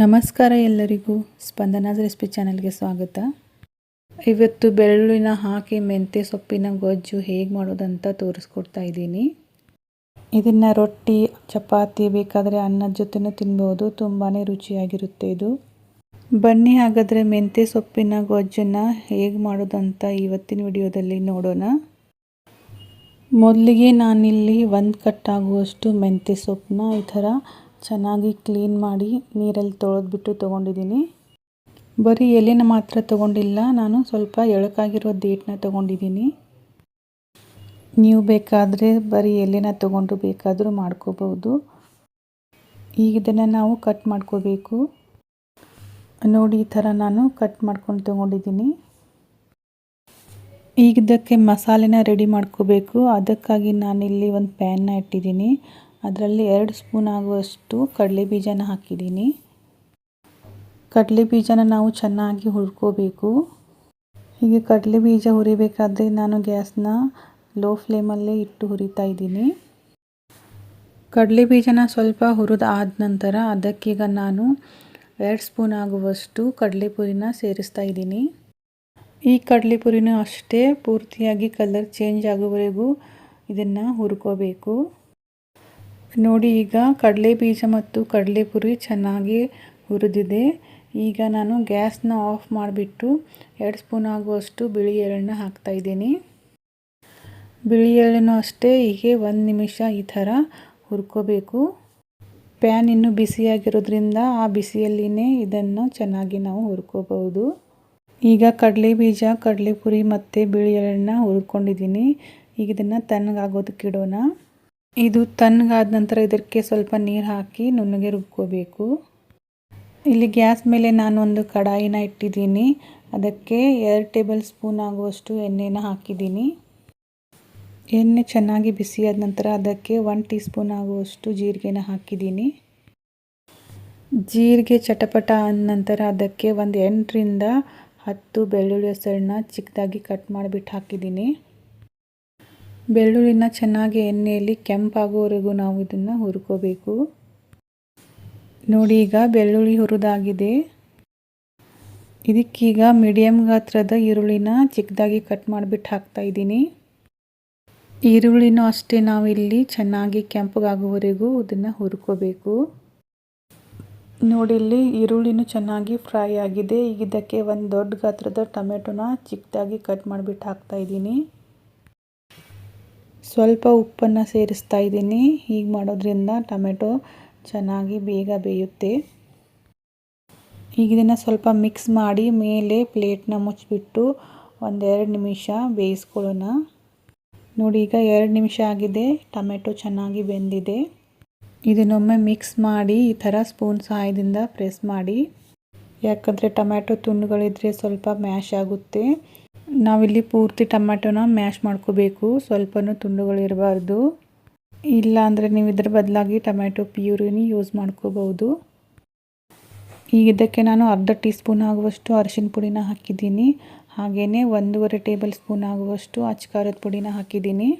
ನಮಸ್ಕಾರ ಎಲ್ಲರಿಗೂ. ಸ್ಪಂದನಾಸ್ ರೆಸಿಪಿ ಚಾನಲ್ಗೆ ಸ್ವಾಗತ. ಇವತ್ತು ಬೆಳ್ಳುಳ್ಳಿನ ಹಾಕಿ ಮೆಂತ್ಯ ಸೊಪ್ಪಿನ ಗೊಜ್ಜು ಹೇಗೆ ಮಾಡೋದಂತ ತೋರಿಸ್ಕೊಡ್ತಾ ಇದ್ದೀನಿ. ಇದನ್ನು ರೊಟ್ಟಿ, ಚಪಾತಿ, ಬೇಕಾದರೆ ಅನ್ನದ ಜೊತೆನೂ ತಿನ್ಬೋದು. ತುಂಬಾ ರುಚಿಯಾಗಿರುತ್ತೆ ಇದು. ಬನ್ನಿ ಹಾಗಾದರೆ ಮೆಂತ್ಯ ಸೊಪ್ಪಿನ ಗೊಜ್ಜನ್ನು ಹೇಗೆ ಮಾಡೋದಂತ ಇವತ್ತಿನ ವಿಡಿಯೋದಲ್ಲಿ ನೋಡೋಣ. ಮೊದಲಿಗೆ ನಾನಿಲ್ಲಿ ಒಂದು ಕಟ್ಟಾಗುವಷ್ಟು ಮೆಂತ್ಯ ಸೊಪ್ಪನ್ನ ಈ ಥರ ಚೆನ್ನಾಗಿ ಕ್ಲೀನ್ ಮಾಡಿ ನೀರಲ್ಲಿ ತೊಳೆದ್ಬಿಟ್ಟು ತೊಗೊಂಡಿದ್ದೀನಿ. ಬರೀ ಎಲೆನ ಮಾತ್ರ ತೊಗೊಂಡಿಲ್ಲ, ನಾನು ಸ್ವಲ್ಪ ಎಳಕಾಗಿರೋ ಡೇಟ್ನ ತೊಗೊಂಡಿದ್ದೀನಿ. ನೀವು ಬೇಕಾದರೆ ಬರೀ ಎಲೆನ ತೊಗೊಂಡು ಬೇಕಾದರೂ ಮಾಡ್ಕೋಬಹುದು. ಈಗ ಇದನ್ನು ನಾವು ಕಟ್ ಮಾಡ್ಕೋಬೇಕು. ನೋಡಿ, ಈ ಥರ ನಾನು ಕಟ್ ಮಾಡ್ಕೊಂಡು ತೊಗೊಂಡಿದ್ದೀನಿ. ಈಗ ಇದಕ್ಕೆ ಮಸಾಲೆನ ರೆಡಿ ಮಾಡ್ಕೋಬೇಕು. ಅದಕ್ಕಾಗಿ ನಾನಿಲ್ಲಿ ಒಂದು ಪ್ಯಾನ್ನ ಇಟ್ಟಿದ್ದೀನಿ. ಅದರಲ್ಲಿ ಎರಡು ಸ್ಪೂನ್ ಆಗುವಷ್ಟು ಕಡಲೆ ಬೀಜನ ಹಾಕಿದ್ದೀನಿ. ಕಡಲೆ ಬೀಜನ ನಾವು ಚೆನ್ನಾಗಿ ಹುರ್ಕೋಬೇಕು. ಹೀಗೆ ಕಡಲೆ ಬೀಜ ಹುರಿಬೇಕಾದ್ರೆ ನಾನು ಗ್ಯಾಸ್ನ ಲೋ ಫ್ಲೇಮಲ್ಲೇ ಇಟ್ಟು ಹುರಿತಾ ಇದ್ದೀನಿ. ಕಡಲೆ ಬೀಜನ ಸ್ವಲ್ಪ ಹುರಿದ ಆದ ನಂತರ ಅದಕ್ಕೀಗ ನಾನು ಎರಡು ಸ್ಪೂನ್ ಆಗುವಷ್ಟು ಕಡಲೆಪುರಿನ ಸೇರಿಸ್ತಾ ಇದ್ದೀನಿ. ಈ ಕಡಲೆಪುರಿನೂ ಅಷ್ಟೇ ಪೂರ್ತಿಯಾಗಿ ಕಲರ್ ಚೇಂಜ್ ಆಗೋವರೆಗೂ ಇದನ್ನು ಹುರ್ಕೋಬೇಕು. ನೋಡಿ, ಈಗ ಕಡಲೆ ಬೀಜ ಮತ್ತು ಕಡಲೆಪುರಿ ಚೆನ್ನಾಗಿ ಹುರಿದಿದೆ. ಈಗ ನಾನು ಗ್ಯಾಸ್ನ ಆಫ್ ಮಾಡಿಬಿಟ್ಟು ಎರಡು ಸ್ಪೂನ್ ಆಗುವಷ್ಟು ಬಿಳಿ ಎಳ್ಳನ್ನ ಹಾಕ್ತಾಯಿದ್ದೀನಿ ಬಿಳಿ ಎಳ್ಳನ್ನು ಅಷ್ಟೇ, ಹೀಗೆ ಒಂದು ನಿಮಿಷ ಈ ಥರ ಹುರ್ಕೋಬೇಕು. ಪ್ಯಾನ್ ಇನ್ನೂ ಬಿಸಿಯಾಗಿರೋದ್ರಿಂದ ಆ ಬಿಸಿಯಲ್ಲಿನೇ ಇದನ್ನು ಚೆನ್ನಾಗಿ ನಾವು ಹುರ್ಕೋಬಹುದು. ಈಗ ಕಡಲೆ ಬೀಜ ಕಡಲೆಪುರಿ ಮತ್ತು ಬಿಳಿ ಎಳ್ಳನ್ನ ಹುರ್ಕೊಂಡಿದ್ದೀನಿ. ಈಗ ಇದನ್ನು ತಣ್ಣಗಾಗೋದಕ್ಕೆ ಇಡೋಣ. ಇದು ತಣ್ಣಗಾದ ನಂತರ ಇದಕ್ಕೆ ಸ್ವಲ್ಪ ನೀರು ಹಾಕಿ ನುಣ್ಣಗೆ ರುಬ್ಕೋಬೇಕು. ಇಲ್ಲಿ ಗ್ಯಾಸ್ ಮೇಲೆ ನಾನೊಂದು ಕಡಾಯಿನ ಇಟ್ಟಿದ್ದೀನಿ. ಅದಕ್ಕೆ ಎರಡು ಟೇಬಲ್ ಸ್ಪೂನ್ ಆಗುವಷ್ಟು ಎಣ್ಣೆನ ಹಾಕಿದ್ದೀನಿ. ಎಣ್ಣೆ ಚೆನ್ನಾಗಿ ಬಿಸಿಯಾದ ನಂತರ ಅದಕ್ಕೆ ಒನ್ ಟೀ ಸ್ಪೂನ್ ಆಗುವಷ್ಟು ಜೀರಿಗೆನ ಹಾಕಿದ್ದೀನಿ. ಜೀರಿಗೆ ಚಟಪಟ ಆದ ನಂತರ ಅದಕ್ಕೆ ಒಂದು ಎಂಟರಿಂದ ಹತ್ತು ಬೆಳ್ಳುಳ್ಳಿ ಹೆಸರನ್ನ ಚಿಕ್ಕದಾಗಿ ಕಟ್ ಮಾಡಿಬಿಟ್ಟು ಹಾಕಿದ್ದೀನಿ. ಬೆಳ್ಳುಳ್ಳಿನ ಚೆನ್ನಾಗಿ ಎಣ್ಣೆಯಲ್ಲಿ ಕೆಂಪಾಗೋವರೆಗೂ ನಾವು ಇದನ್ನು ಹುರ್ಕೋಬೇಕು. ನೋಡಿ, ಈಗ ಬೆಳ್ಳುಳ್ಳಿ ಹುರಿದಾಗಿದೆ. ಇದಕ್ಕೀಗ ಮೀಡಿಯಮ್ ಗಾತ್ರದ ಈರುಳ್ಳಿನ ಚಿಕ್ಕದಾಗಿ ಕಟ್ ಮಾಡಿಬಿಟ್ಟು ಹಾಕ್ತಾ ಇದ್ದೀನಿ. ಈರುಳ್ಳಿನೂ ಅಷ್ಟೇ ನಾವಿಲ್ಲಿ ಚೆನ್ನಾಗಿ ಕೆಂಪಗಾಗುವವರೆಗೂ ಇದನ್ನು ಹುರ್ಕೋಬೇಕು. ನೋಡಿಲ್ಲಿ ಈರುಳ್ಳಿನೂ ಚೆನ್ನಾಗಿ ಫ್ರೈ ಆಗಿದೆ. ಈಗ ಇದಕ್ಕೆ ಒಂದು ದೊಡ್ಡ ಗಾತ್ರದ ಟೊಮೆಟೊನ ಚಿಕ್ಕದಾಗಿ ಕಟ್ ಮಾಡಿಬಿಟ್ಟು ಹಾಕ್ತಾ ಇದ್ದೀನಿ. ಸ್ವಲ್ಪ ಉಪ್ಪನ್ನು ಸೇರಿಸ್ತಾ ಇದ್ದೀನಿ. ಹೀಗೆ ಮಾಡೋದ್ರಿಂದ ಟೊಮೆಟೊ ಚೆನ್ನಾಗಿ ಬೇಗ ಬೇಯುತ್ತೆ. ಈಗ ಸ್ವಲ್ಪ ಮಿಕ್ಸ್ ಮಾಡಿ ಮೇಲೆ ಪ್ಲೇಟ್ನ ಮುಚ್ಚಿಬಿಟ್ಟು ಒಂದೆರಡು ನಿಮಿಷ ಬೇಯಿಸ್ಕೊಳ್ಳೋಣ. ನೋಡಿ, ಈಗ ಎರಡು ನಿಮಿಷ ಆಗಿದೆ. ಟೊಮೆಟೊ ಚೆನ್ನಾಗಿ ಬೆಂದಿದೆ. ಇದನ್ನೊಮ್ಮೆ ಮಿಕ್ಸ್ ಮಾಡಿ ಈ ಥರ ಸ್ಪೂನ್ ಸಹಾಯದಿಂದ ಪ್ರೆಸ್ ಮಾಡಿ. ಯಾಕಂದರೆ ಟೊಮ್ಯಾಟೊ ತುಂಡುಗಳಿದ್ರೆ ಸ್ವಲ್ಪ ಮ್ಯಾಶ್ ಆಗುತ್ತೆ. ನಾವಿಲ್ಲಿ ಪೂರ್ತಿ ಟೊಮ್ಯಾಟೋನ ಮ್ಯಾಶ್ ಮಾಡ್ಕೋಬೇಕು. ಸ್ವಲ್ಪನೂ ತುಂಡುಗಳಿರಬಾರ್ದು ಇಲ್ಲ ಅಂದರೆ ನೀವು ಇದ್ರ ಬದಲಾಗಿ ಟೊಮ್ಯಾಟೊ ಪ್ಯೂರಿನಿ ಯೂಸ್ ಮಾಡ್ಕೋಬೋದು ಈಗ ಇದಕ್ಕೆ ನಾನು ಅರ್ಧ ಟೀ ಸ್ಪೂನ್ ಆಗುವಷ್ಟು ಅರಿಶಿನ ಪುಡಿನ ಹಾಕಿದ್ದೀನಿ. ಹಾಗೆಯೇ ಒಂದೂವರೆ ಟೇಬಲ್ ಸ್ಪೂನ್ ಆಗುವಷ್ಟು ಅಚ್ಕಾರದ ಪುಡಿನ ಹಾಕಿದ್ದೀನಿ.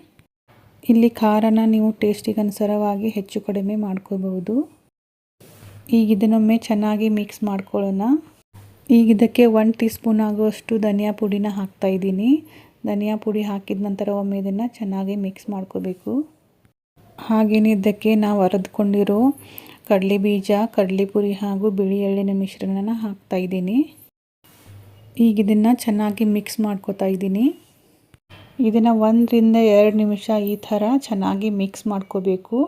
ಇಲ್ಲಿ ಖಾರನ ನೀವು ಟೇಸ್ಟಿಗೆ ಅನುಸಾರವಾಗಿ ಹೆಚ್ಚು ಕಡಿಮೆ ಮಾಡ್ಕೋಬಹುದು. ಈಗ ಇದನ್ನೊಮ್ಮೆ ಚೆನ್ನಾಗಿ ಮಿಕ್ಸ್ ಮಾಡ್ಕೊಳ್ಳೋಣ. ಈಗ ಇದಕ್ಕೆ ಒನ್ ಟೀ ಸ್ಪೂನ್ ಆಗುವಷ್ಟು ಧನಿಯಾ ಪುಡಿನ ಹಾಕ್ತಾಯಿದ್ದೀನಿ ಧನಿಯಾ ಪುಡಿ ಹಾಕಿದ ನಂತರ ಒಮ್ಮೆ ಇದನ್ನು ಚೆನ್ನಾಗಿ ಮಿಕ್ಸ್ ಮಾಡ್ಕೋಬೇಕು. ಹಾಗೆಯೇ ಇದಕ್ಕೆ ನಾವು ಅರೆದುಕೊಂಡಿರೋ ಕಡಲೆ ಬೀಜ, ಕಡಲೆ ಪುರಿ ಹಾಗೂ ಬಿಳಿ ಎಳ್ಳಿನ ಮಿಶ್ರಣನ ಹಾಕ್ತಾಯಿದ್ದೀನಿ ಈಗ ಇದನ್ನು ಚೆನ್ನಾಗಿ ಮಿಕ್ಸ್ ಮಾಡ್ಕೋತಾ ಇದ್ದೀನಿ. ಇದನ್ನು ಒಂದರಿಂದ ಎರಡು ನಿಮಿಷ ಈ ಥರ ಚೆನ್ನಾಗಿ ಮಿಕ್ಸ್ ಮಾಡ್ಕೋಬೇಕು.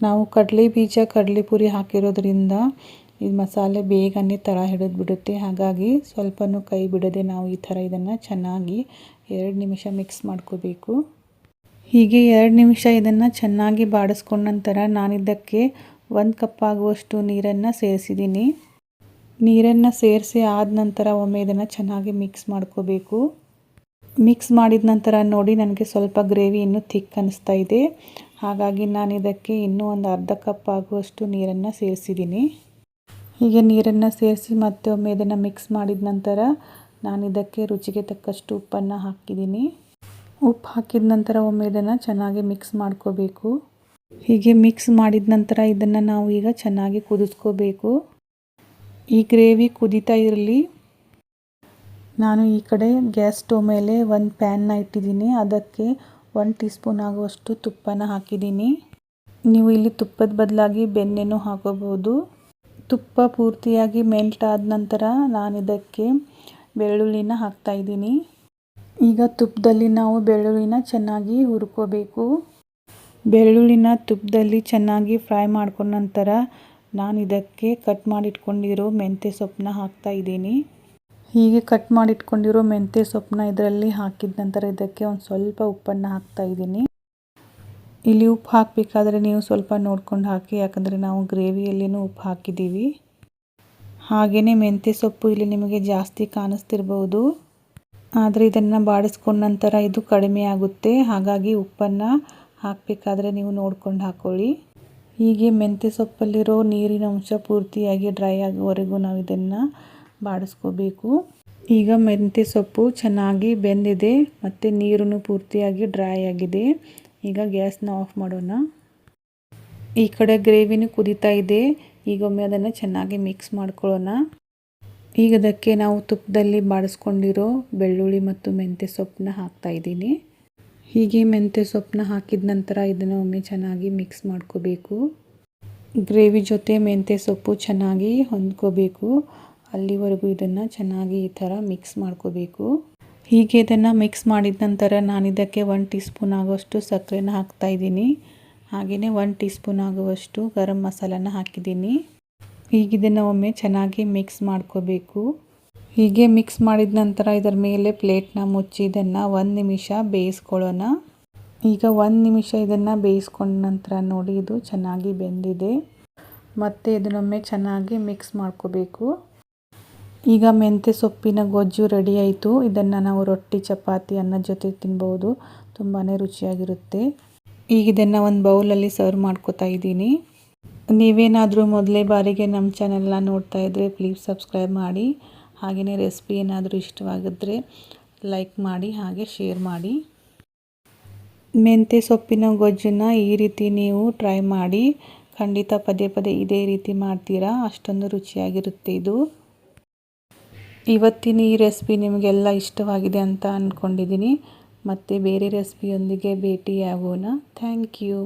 ನಾವು ಕಡಲೆ ಬೀಜ, ಕಡಲೆ ಪುರಿ ಹಾಕಿರೋದ್ರಿಂದ ಈ ಮಸಾಲೆ ಬೇಗನೆ ತಳ ಹಿಡಿದು ಬಿಡುತ್ತೆ. ಹಾಗಾಗಿ ಸ್ವಲ್ಪನೂ ಕೈ ಬಿಡದೆ ನಾವು ಈ ಥರ ಇದನ್ನು ಚೆನ್ನಾಗಿ ಎರಡು ನಿಮಿಷ ಮಿಕ್ಸ್ ಮಾಡ್ಕೋಬೇಕು. ಹೀಗೆ ಎರಡು ನಿಮಿಷ ಇದನ್ನು ಚೆನ್ನಾಗಿ ಬಾಡಿಸ್ಕೊಂಡ ನಂತರ ನಾನಿದ್ದಕ್ಕೆ ಒಂದು ಕಪ್ ಆಗುವಷ್ಟು ನೀರನ್ನು ಸೇರಿಸಿದ್ದೀನಿ. ನೀರನ್ನು ಸೇರಿಸಿ ಆದ ನಂತರ ಒಮ್ಮೆ ಇದನ್ನು ಚೆನ್ನಾಗಿ ಮಿಕ್ಸ್ ಮಾಡ್ಕೋಬೇಕು. ಮಿಕ್ಸ್ ಮಾಡಿದ ನಂತರ ನೋಡಿ ನನಗೆ ಸ್ವಲ್ಪ ಗ್ರೇವಿ ಇನ್ನೂ ಥಿಕ್ ಅನ್ನಿಸ್ತಾ ಇದೆ. ಹಾಗಾಗಿ ನಾನು ಇದಕ್ಕೆ ಇನ್ನೂ ಒಂದು ಅರ್ಧ ಕಪ್ ಆಗುವಷ್ಟು ನೀರನ್ನು ಸೇರಿಸಿದ್ದೀನಿ. ಹೀಗೆ ನೀರನ್ನು ಸೇರಿಸಿ ಮತ್ತೆ ಒಮ್ಮೆ ಇದನ್ನು ಮಿಕ್ಸ್ ಮಾಡಿದ ನಂತರ ನಾನು ಇದಕ್ಕೆ ರುಚಿಗೆ ತಕ್ಕಷ್ಟು ಉಪ್ಪನ್ನು ಹಾಕಿದ್ದೀನಿ. ಉಪ್ಪು ಹಾಕಿದ ನಂತರ ಒಮ್ಮೆ ಇದನ್ನು ಚೆನ್ನಾಗಿ ಮಿಕ್ಸ್ ಮಾಡ್ಕೋಬೇಕು. ಹೀಗೆ ಮಿಕ್ಸ್ ಮಾಡಿದ ನಂತರ ಇದನ್ನು ನಾವು ಈಗ ಚೆನ್ನಾಗಿ ಕುದಿಸ್ಕೋಬೇಕು. ಈ ಗ್ರೇವಿ ಕುದೀತಾ ಇರಲಿ. ನಾನು ಈ ಕಡೆ ಗ್ಯಾಸ್ ಸ್ಟವ್ ಮೇಲೆ ಒಂದು ಪ್ಯಾನ್ನ ಇಟ್ಟಿದ್ದೀನಿ. ಅದಕ್ಕೆ ಒನ್ ಟೀ ಸ್ಪೂನ್ ಆಗುವಷ್ಟು ತುಪ್ಪನ ಹಾಕಿದ್ದೀನಿ. ನೀವು ಇಲ್ಲಿ ತುಪ್ಪದ ಬದಲಾಗಿ ಬೆಣ್ಣೆನೂ ಹಾಕೋಬೋದು ತುಪ್ಪ ಪೂರ್ತಿಯಾಗಿ ಮೆಲ್ಟ್ ಆದ ನಂತರ ನಾನು ಇದಕ್ಕೆ ಬೆಳ್ಳುಳ್ಳಿನ ಹಾಕ್ತಾಯಿದ್ದೀನಿ ಈಗ ತುಪ್ಪದಲ್ಲಿ ನಾವು ಬೆಳ್ಳುಳ್ಳಿನ ಚೆನ್ನಾಗಿ ಹುರ್ಕೋಬೇಕು. ಬೆಳ್ಳುಳ್ಳಿನ ತುಪ್ಪದಲ್ಲಿ ಚೆನ್ನಾಗಿ ಫ್ರೈ ಮಾಡ್ಕೊಂಡ ನಂತರ ನಾನು ಇದಕ್ಕೆ ಕಟ್ ಮಾಡಿಟ್ಕೊಂಡಿರೋ ಮೆಂತ್ಯ ಸೊಪ್ಪನ್ನ ಹಾಕ್ತಾ ಇದ್ದೀನಿ. ಹೀಗೆ ಕಟ್ ಮಾಡಿಟ್ಕೊಂಡಿರೋ ಮೆಂತ್ಯ ಸೊಪ್ಪನ್ನ ಇದರಲ್ಲಿ ಹಾಕಿದ ನಂತರ ಇದಕ್ಕೆ ಒಂದು ಸ್ವಲ್ಪ ಉಪ್ಪನ್ನು ಹಾಕ್ತಾ ಇದ್ದೀನಿ. ಇಲ್ಲಿ ಉಪ್ಪು ಹಾಕಬೇಕಾದ್ರೆ ನೀವು ಸ್ವಲ್ಪ ನೋಡ್ಕೊಂಡು ಹಾಕಿ, ಯಾಕಂದರೆ ನಾವು ಗ್ರೇವಿಯಲ್ಲಿನೂ ಉಪ್ಪು ಹಾಕಿದ್ದೀವಿ. ಹಾಗೆಯೇ ಮೆಂತ್ಯ ಸೊಪ್ಪು ಇಲ್ಲಿ ನಿಮಗೆ ಜಾಸ್ತಿ ಕಾಣಿಸ್ತಿರ್ಬೋದು. ಆದರೆ ಇದನ್ನು ಬಾಡಿಸ್ಕೊಂಡ ನಂತರ ಇದು ಕಡಿಮೆ ಆಗುತ್ತೆ. ಹಾಗಾಗಿ ಉಪ್ಪನ್ನು ಹಾಕಬೇಕಾದ್ರೆ ನೀವು ನೋಡ್ಕೊಂಡು ಹಾಕ್ಕೊಳ್ಳಿ ಹೀಗೆ ಮೆಂತ್ಯ ಸೊಪ್ಪಲ್ಲಿರೋ ನೀರಿನ ಅಂಶ ಪೂರ್ತಿಯಾಗಿ ಡ್ರೈ ಆಗುವವರೆಗೂ ನಾವು ಇದನ್ನು ಬಾಡಿಸ್ಕೋಬೇಕು. ಈಗ ಮೆಂತ್ಯ ಸೊಪ್ಪು ಚೆನ್ನಾಗಿ ಬೆಂದಿದೆ, ಮತ್ತು ನೀರು ಪೂರ್ತಿಯಾಗಿ ಡ್ರೈ ಆಗಿದೆ. ಈಗ ಗ್ಯಾಸ್ನ ಆಫ್ ಮಾಡೋಣ. ಈ ಕಡೆ ಗ್ರೇವಿನೂ ಕುದೀತಾ ಇದೆ. ಈಗ ಒಮ್ಮೆ ಅದನ್ನು ಚೆನ್ನಾಗಿ ಮಿಕ್ಸ್ ಮಾಡ್ಕೊಳ್ಳೋಣ. ಈಗ ಅದಕ್ಕೆ ನಾವು ತುಪ್ಪದಲ್ಲಿ ಬಾಡಿಸ್ಕೊಂಡಿರೋ ಬೆಳ್ಳುಳ್ಳಿ ಮತ್ತು ಮೆಂತ್ಯ ಸೊಪ್ಪನ್ನ ಹಾಕ್ತಾ ಇದ್ದೀನಿ. ಹೀಗೆ ಮೆಂತ್ಯ ಸೊಪ್ಪನ್ನ ಹಾಕಿದ ನಂತರ ಇದನ್ನು ಒಮ್ಮೆ ಚೆನ್ನಾಗಿ ಮಿಕ್ಸ್ ಮಾಡ್ಕೋಬೇಕು. ಗ್ರೇವಿ ಜೊತೆ ಮೆಂತ್ಯ ಸೊಪ್ಪು ಚೆನ್ನಾಗಿ ಹೊಂದ್ಕೋಬೇಕು. ಅಲ್ಲಿವರೆಗೂ ಇದನ್ನು ಚೆನ್ನಾಗಿ ಈ ಥರ ಮಿಕ್ಸ್ ಮಾಡ್ಕೋಬೇಕು. ಹೀಗೆ ಇದನ್ನು ಮಿಕ್ಸ್ ಮಾಡಿದ ನಂತರ ನಾನು ಇದಕ್ಕೆ ಒನ್ ಟೀ ಸ್ಪೂನ್ ಆಗುವಷ್ಟು ಸಕ್ಕರೆನ ಹಾಕ್ತಾಯಿದ್ದೀನಿ ಹಾಗೆಯೇ ಒನ್ ಟೀ ಸ್ಪೂನ್ ಆಗುವಷ್ಟು ಗರಂ ಮಸಾಲನ ಹಾಕಿದ್ದೀನಿ. ಈಗ ಇದನ್ನು ಒಮ್ಮೆ ಚೆನ್ನಾಗಿ ಮಿಕ್ಸ್ ಮಾಡ್ಕೋಬೇಕು. ಹೀಗೆ ಮಿಕ್ಸ್ ಮಾಡಿದ ನಂತರ ಇದರ ಮೇಲೆ ಪ್ಲೇಟ್ನ ಮುಚ್ಚಿ ಇದನ್ನು ಒಂದು ನಿಮಿಷ ಬೇಯಿಸ್ಕೊಳ್ಳೋಣ. ಈಗ ಒಂದು ನಿಮಿಷ ಇದನ್ನು ಬೇಯಿಸ್ಕೊಂಡ ನಂತರ ನೋಡಿ, ಇದು ಚೆನ್ನಾಗಿ ಬೆಂದಿದೆ. ಮತ್ತು ಇದನ್ನೊಮ್ಮೆ ಚೆನ್ನಾಗಿ ಮಿಕ್ಸ್ ಮಾಡ್ಕೋಬೇಕು. ಈಗ ಮೆಂತ್ಯ ಸೊಪ್ಪಿನ ಗೊಜ್ಜು ರೆಡಿ ಆಯಿತು. ಇದನ್ನು ನಾವು ರೊಟ್ಟಿ, ಚಪಾತಿ ಅನ್ನದ ಜೊತೆ ತಿನ್ಬೋದು ತುಂಬಾ ರುಚಿಯಾಗಿರುತ್ತೆ. ಈಗ ಇದನ್ನು ಒಂದು ಬೌಲಲ್ಲಿ ಸರ್ವ್ ಮಾಡ್ಕೋತಾ ಇದ್ದೀನಿ. ನೀವೇನಾದರೂ ಮೊದಲೇ ಬಾರಿಗೆ ನಮ್ಮ ಚಾನೆಲ್ನ ನೋಡ್ತಾ ಇದ್ದರೆ ಪ್ಲೀಸ್ ಸಬ್ಸ್ಕ್ರೈಬ್ ಮಾಡಿ. ಹಾಗೆಯೇ ರೆಸಿಪಿ ಏನಾದರೂ ಇಷ್ಟವಾಗಿದ್ದರೆ ಲೈಕ್ ಮಾಡಿ, ಹಾಗೆ ಶೇರ್ ಮಾಡಿ. ಮೆಂತ್ಯ ಸೊಪ್ಪಿನ ಗೊಜ್ಜನ್ನು ಈ ರೀತಿ ನೀವು ಟ್ರೈ ಮಾಡಿ. ಖಂಡಿತ ಪದೇ ಪದೇ ಇದೇ ರೀತಿ ಮಾಡ್ತೀರಾ. ಅಷ್ಟೊಂದು ರುಚಿಯಾಗಿರುತ್ತೆ ಇದು. ಇವತ್ತಿನ ಈ ರೆಸಿಪಿ ನಿಮಗೆಲ್ಲ ಇಷ್ಟವಾಗಿದೆ ಅಂತ ಅಂದ್ಕೊಂಡಿದ್ದೀನಿ ಮತ್ತು ಬೇರೆ ರೆಸಿಪಿಯೊಂದಿಗೆ ಭೇಟಿಯಾಗೋಣ. Thank you